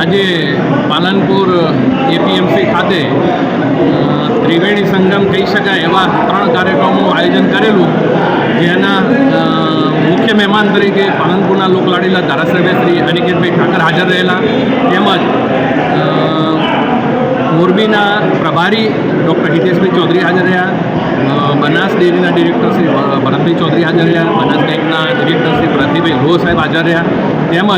આજે પાલનપુર એપીએમસી ખાતે ત્રિવેણી સંગમ કહી શકાય એવા ત્રણ કાર્યક્રમોનું આયોજન કરેલું, જેના મુખ્ય મહેમાન તરીકે પાલનપુરના લોકલાડીલા ધારાસભ્ય શ્રી અનિકેતભાઈ ઠાકર હાજર રહેલા, તેમજ મોરબીના પ્રભારી ડૉક્ટર હિતેશભાઈ ચૌધરી હાજર રહ્યા બનાસ ડેરીના ડિરેક્ટર શ્રી ભરતભાઈ ચૌધરી હાજર રહ્યા, બનાસ બેંકના ડિરેક્ટર શ્રી પ્રતિભાઈ રો સાહેબ હાજર રહ્યા, તેમજ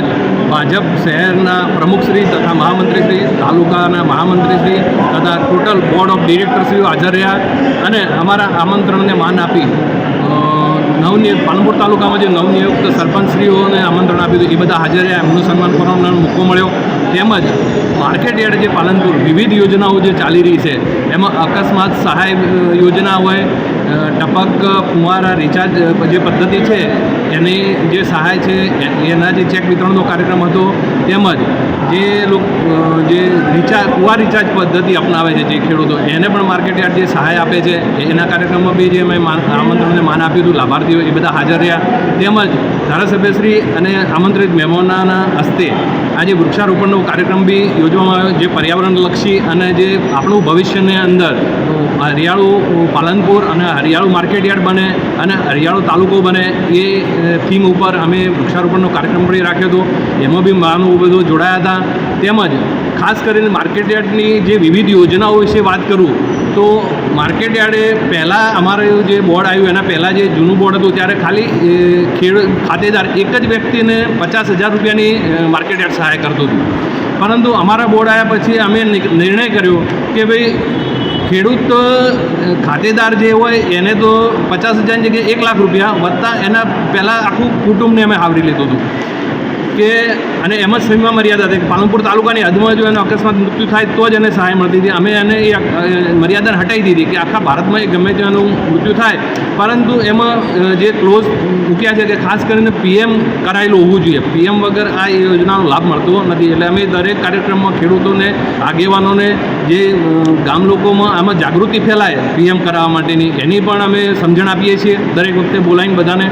ભાજપ શહેરના પ્રમુખશ્રી તથા મહામંત્રીશ્રી, તાલુકાના મહામંત્રીશ્રી તથા ટોટલ બોર્ડ ઓફ ડિરેક્ટરશ્રીઓ હાજર રહ્યા અને અમારા આમંત્રણને માન આપી નવનિયુક્ત પાલનપુર તાલુકામાં જે નવનિયુક્ત સરપંચશ્રીઓને આમંત્રણ આપ્યું હતું, એ બધા હાજર રહ્યા. એમનું સન્માન કરવાનો મોકો મળ્યો. તેમજ માર્કેટ યાર્ડ જે પાલનપુર, વિવિધ યોજનાઓ જે ચાલી રહી છે, એમાં અકસ્માત સહાય યોજના હોય ટપક, ફુવારા, રિચાર્જ જે પદ્ધતિ છે એની જે સહાય છે એના જે ચેક વિતરણનો કાર્યક્રમ હતો તેમજ જે લોક જે રિચાર્જ કુવા રિચાર્જ પદ્ધતિ અપનાવે છે જે ખેડૂતો, એને પણ માર્કેટ યાર્ડ જે સહાય આપે છે એના કાર્યક્રમમાં બી જે મેં આમંત્રણને માન આપ્યું હતું, લાભાર્થીઓ એ બધા હાજર રહ્યા. તેમજ ધારાસભ્યશ્રી અને આમંત્રિત મહેમાનોના હસ્તે આજે વૃક્ષારોપણનો કાર્યક્રમ બી યોજવામાં આવ્યો, જે પર્યાવરણલક્ષી અને જે આપણું ભવિષ્યની અંદર હરિયાળું પાલનપુર અને હરિયાળું માર્કેટ યાર્ડ બને અને હરિયાળું તાલુકો બને, એ થીમ ઉપર અમે વૃક્ષારોપણનો કાર્યક્રમ પણ રાખ્યો હતો. એમાં બી મહાનુભાવો જોડાયા હતા. તેમજ ખાસ કરીને માર્કેટ યાર્ડની જે વિવિધ યોજનાઓ વિશે વાત કરું, તો માર્કેટ યાર્ડે પહેલાં અમારું જે બોર્ડ આવ્યું, એના પહેલાં જે જૂનું બોર્ડ હતું, ત્યારે ખાલી ખેડ, ખાતેદાર એક જ વ્યક્તિને પચાસ હજાર રૂપિયાની માર્કેટ યાર્ડ સહાય કરતું હતું. પરંતુ અમારા બોર્ડ આવ્યા પછી અમે નિર્ણય કર્યો કે ભાઈ ખેડૂત ખાતેદાર જે હોય એને તો પચાસ હજારની જગ્યાએ એક લાખ રૂપિયા વધતા એના પહેલાં આખું કુટુંબને અમે આવરી લીધું હતું. કે, અને એમ જ સમયમાં મર્યાદા હતી પાલનપુર તાલુકાની હદમાં જો એનો અકસ્માત મૃત્યુ થાય તો જ એને સહાય મળતી હતી. અમે એને એ મર્યાદા હટાવી દીધી કે આખા ભારતમાં એ ગમે તેનું મૃત્યુ થાય. પરંતુ એમાં જે ક્લોઝ મૂક્યા છે કે ખાસ કરીને પીએમ કરાયેલું હોવું જોઈએ. પીએમ વગર આ યોજનાનો લાભ મળતો નથી. એટલે અમે દરેક કાર્યક્રમમાં ખેડૂતોને, આગેવાનોને, જે ગામ લોકોમાં આમાં જાગૃતિ ફેલાય પીએમ કરાવવા માટેની, એની પણ અમે સમજણ આપીએ છીએ. દરેક વખતે બોલાવીને બધાને.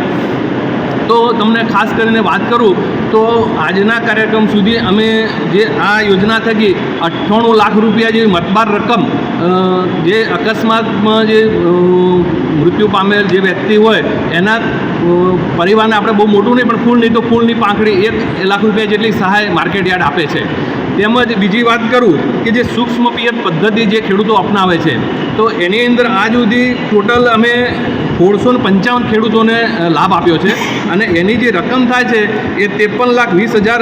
તો તમને ખાસ કરીને વાત કરું તો આજના કાર્યક્રમ સુધી અમે જે આ યોજના થકી અઠ્ઠાણું લાખ રૂપિયા જેવી મતબાર રકમ જે અકસ્માતમાં જે મૃત્યુ પામેલ જે વ્યક્તિ હોય, એના પરિવારને આપણે બહુ મોટું નહીં પણ ફૂલ નહીં તો ફૂલની પાંખડી એક લાખ રૂપિયા જેટલી સહાય માર્કેટ યાર્ડ આપે છે. તેમજ બીજી વાત કરું કે જે સૂક્ષ્મ પિયત પદ્ધતિ જે ખેડૂતો અપનાવે છે, તો એની અંદર આજ સુધી ટોટલ અમે સોળસો ને પંચાવન ખેડૂતોને લાભ આપ્યો છે. અને એની જે રકમ થાય છે, એ ત્રેપન લાખ વીસ હજાર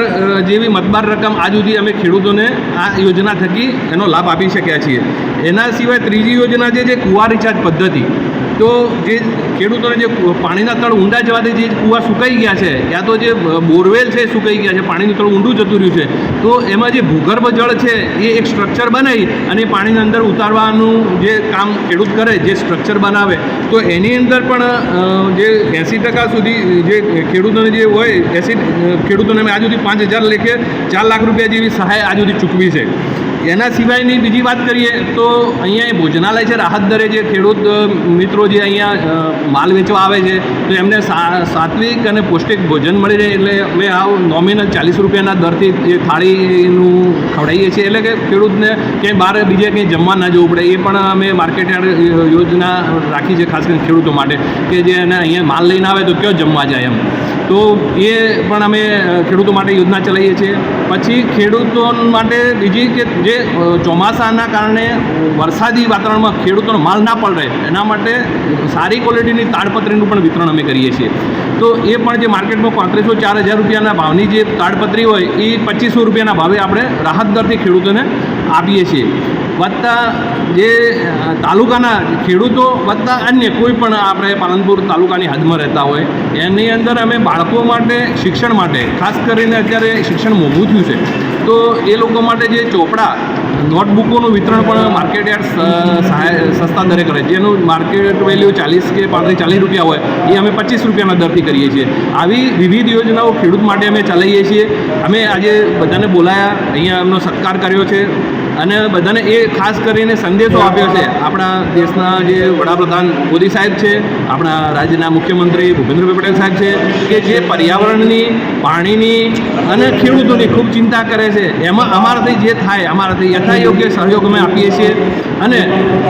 જેવી મતબાર રકમ આજ સુધી અમે ખેડૂતોને આ યોજના થકી એનો લાભ આપી શક્યા છીએ. એના સિવાય ત્રીજી યોજના છે જે કુવા રિચાર્જ પદ્ધતિ. તો જે ખેડૂતોને જે પાણીના તળ ઊંડા જવાથી જે કૂવા સુકાઈ ગયા છે, યા તો જે બોરવેલ છે એ સુકાઈ ગયા છે, પાણીનું તળ ઊંડું જતું રહ્યું છે, તો એમાં જે ભૂગર્ભ જળ છે એ એક સ્ટ્રક્ચર બનાવી અને પાણીની અંદર ઉતારવાનું જે કામ ખેડૂત કરે, જે સ્ટ્રક્ચર બનાવે, તો એની અંદર પણ જે એંસી ટકા સુધી જે ખેડૂતોને જે હોય, એસી ખેડૂતોને અમે આજ પાંચ હજાર લેખે ચાર લાખ રૂપિયા જેવી સહાય આજ સુધી ચૂકવી છે. એના સિવાયની બીજી વાત કરીએ તો અહીંયા એ ભોજનાલય છે રાહત દરે જે ખેડૂત મિત્રો જે અહીંયા માલ વેચવા આવે છે, તો એમને સાત્વિક અને પૌષ્ટિક ભોજન મળી રહે એટલે અમે આવ નોમિનલ ચાલીસ રૂપિયાના દરથી એ થાળીનું ખવડાવીએ છીએ. એટલે કે ખેડૂતને ક્યાંય બહાર બીજે ક્યાંય જમવા ના જવું પડે. એ પણ અમે માર્કેટ યોજના રાખી છે, ખાસ કરીને ખેડૂતો માટે, કે જે એને અહીંયા માલ લઈને આવે તો કયો જમવા જાય એમ. તો એ પણ અમે ખેડૂતો માટે યોજના ચલાવીએ છીએ. પછી ખેડૂતો માટે બીજી કે જે ચોમાસાના કારણે વરસાદી વાતાવરણમાં ખેડૂતોનો માલ ના પડે એના માટે સારી ક્વોલિટીની તાડપત્રીનું પણ વિતરણ અમે કરીએ છીએ. તો એ પણ જે માર્કેટમાં પાંત્રીસો ચાર હજાર રૂપિયાના ભાવની જે તાડપત્રી હોય, એ પચીસો રૂપિયાના ભાવે આપણે રાહત દરથી ખેડૂતોને આપીએ છીએ. વત્તા જે તાલુકાના ખેડૂતો વત્તા અન્ય કોઈ પણ આપણે પાલનપુર તાલુકાની હદમાં રહેતા હોય, એની અંદર અમે બાળકો માટે, શિક્ષણ માટે, ખાસ કરીને અત્યારે શિક્ષણ મોંઘું થયું છે. તો એ લોકો માટે જે ચોપડા, નોટબુકોનું વિતરણ પણ માર્કેટ યાર્ડ સસ્તા દરે કરે જેનું માર્કેટ વેલ્યુ ચાલીસ કે પાંત્રીસ, ચાલીસ રૂપિયા હોય, એ અમે પચીસ રૂપિયાના દરથી કરીએ છીએ. આવી વિવિધ યોજનાઓ ખેડૂત માટે અમે ચલાવીએ છીએ. અમે આજે બધાને બોલાયા, અહીંયા એમનો સત્કાર કર્યો છે. અને બધાને એ ખાસ કરીને સંદેશો આપ્યો છે. આપણા દેશના જે વડાપ્રધાન મોદી સાહેબ છે, આપણા રાજ્યના મુખ્યમંત્રી ભૂપેન્દ્રભાઈ પટેલ સાહેબ છે, કે જે પર્યાવરણની, પાણીની અને ખેડૂતોની ખૂબ ચિંતા કરે છે. એમાં અમારાથી જે થાય, અમારાથી યથાયોગ્ય સહયોગ અમે આપીએ છીએ. અને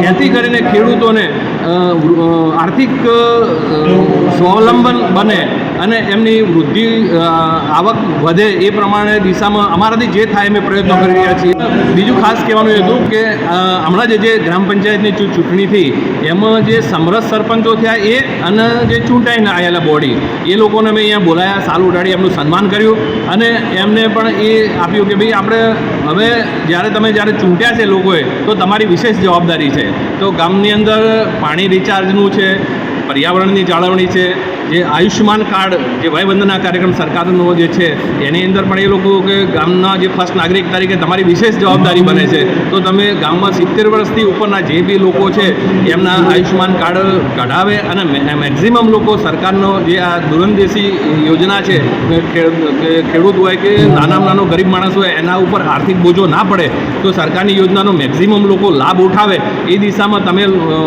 જેથી કરીને ખેડૂતોને આર્થિક સ્વાવલંબન બને અને એમની વૃદ્ધિ આવક વધે એ પ્રમાણે દિશામાં અમારાથી જે થાય અમે પ્રયત્નો કરી રહ્યા છીએ. બીજું ખાસ કહેવાનું એ હતું કે હમણાં જે જે ગ્રામ પંચાયતની ચૂંટણી થઈ એમાં જે સમરસ સરપંચો થયા એ અને જે ચૂંટાઈને આવેલા બોડી, એ લોકોને મેં અહીંયા બોલાયા, સાલ ઉડાડી, એમનું સન્માન કર્યું અને એમને પણ એ આપ્યું કે ભાઈ આપણે હવે જ્યારે તમે જ્યારે ચૂંટ્યા છે લોકોએ, તો તમારી વિશેષ જવાબદારી છે. તો ગામની અંદર પાણી રિચાર્જનું છે પર્યાવરણની જાળવણી છે, જે આયુષ્યમાન કાર્ડ, જે વયવંદના કાર્યક્રમ સરકારનો જે છે, એની અંદર પણ એ લોકો કે ગામના જે ફર્સ્ટ નાગરિક તરીકે તમારી વિશેષ જવાબદારી બને છે. તો તમે ગામમાં સિત્તેર વર્ષથી ઉપરના જે બી લોકો છે, એમના આયુષ્યમાન કાર્ડ કઢાવે અને મેક્ઝિમમ લોકો સરકારનો જે આ દૂરંદેશી યોજના છે ખેડૂત હોય કે નાનામાં નાનો ગરીબ માણસ હોય, એના ઉપર આર્થિક બોજો ના પડે, તો સરકારની યોજનાનો મેક્ઝિમમ લોકો લાભ ઉઠાવે. એ દિશામાં તમે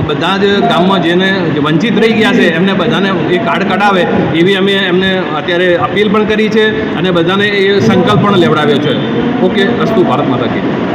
બધા જ ગામમાં જેને વંચિત રહી ગયા છે. એમને બધાને એ કાર્ડ કઢાવે એવી અમે એમને અત્યારે અપીલ પણ કરી છે અને બધાને એ સંકલ્પ પણ લેવડાવ્યો છે. ઓકે, અસ્તુ ભારત માતા કી.